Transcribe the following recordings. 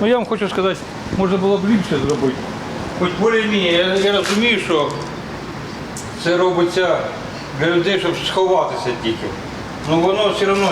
Ну я вам хочу сказати, можна було б більше зробити. Хоч більш-менш, я, я розумію, що це робиться для людей, щоб сховатися тільки. Ну воно все одно,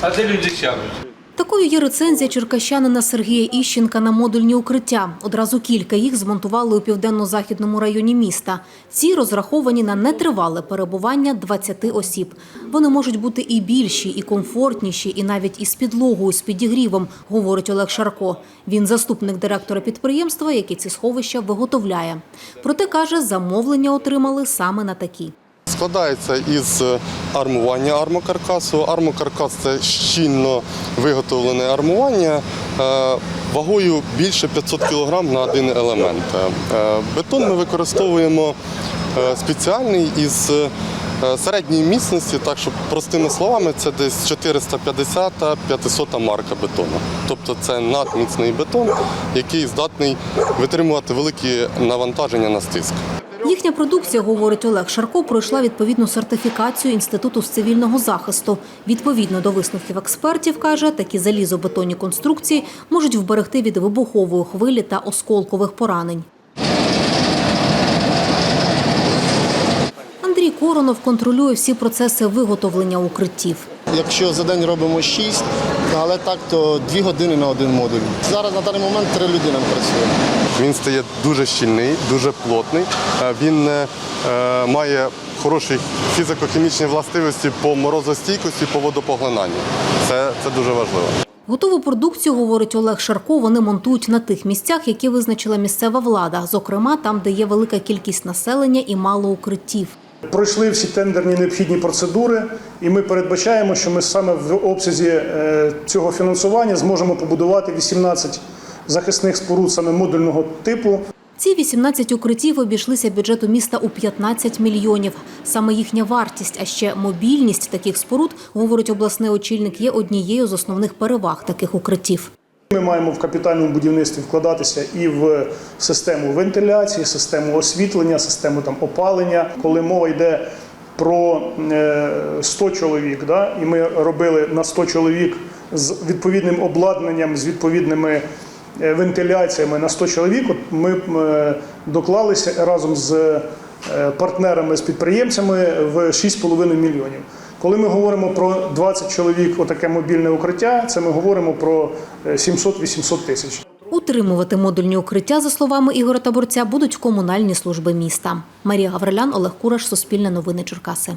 а де люди сядуть? Такою є рецензія черкащанина Сергія Іщенка на модульні укриття. Одразу кілька їх змонтували у південно-західному районі міста. Ці розраховані на нетривале перебування 20 осіб. Вони можуть бути і більші, і комфортніші, і навіть із підлогою, з підігрівом, говорить Олег Шарко. Він заступник директора підприємства, який ці сховища виготовляє. Проте каже, замовлення отримали саме на такі. Складається із е, армування армокаркасу. Армокаркас це щільно виготовлене армування е, вагою більше 500 кг на один елемент. Е, Бетон ми використовуємо спеціальний із середньої міцності, так що простими словами, це десь 450 500 марка бетону. Тобто це надміцний бетон, який здатний витримувати великі навантаження на стиск. Їхня продукція, говорить Олег Шарко, пройшла відповідну сертифікацію Інституту з цивільного захисту. Відповідно до висновків експертів, каже, такі залізобетонні конструкції можуть вберегти від вибухової хвилі та осколкових поранень. Коронов контролює всі процеси виготовлення укриттів. Якщо за день робимо 6, але так, то 2 години на один модуль. Зараз на даний момент 3 людини працює. Він стає дуже щільний, дуже плотний. Е, Він е, е, має хороші фізико-хімічні властивості по морозостійкості, по водопоглинанню. Це, це дуже важливо. Готову продукцію, говорить Олег Шарко, вони монтують на тих місцях, які визначила місцева влада, зокрема там, де є велика кількість населення і мало укриттів. Пройшли всі тендерні необхідні процедури, і ми передбачаємо, що ми саме в обсязі е, цього фінансування зможемо побудувати 18 захисних споруд саме модульного типу. Ці 18 укриттів обійшлися бюджету міста у 15 мільйонів. Саме їхня вартість, а ще мобільність таких споруд, говорить обласний очільник, є однією з основних переваг таких укриттів. Ми маємо в капітальному будівництві вкладатися і в систему вентиляції, систему освітлення, систему там опалення. Коли мова йде про е, 100 чоловік, да, і ми робили на 100 чоловік з відповідним обладнанням, з відповідними е, вентиляціями на 100 чоловік, от ми е, доклалися разом з е, партнерами, з підприємцями в 6,5 мільйонів. Коли ми говоримо про 20 чоловік, отаке мобільне укриття, це ми говоримо про е, 700-800 тисяч. Утримувати модульні укриття, за словами Ігоря Таборця, будуть комунальні служби міста. Марія Гаврилян, Олег Кураш, Суспільне новини Черкаси.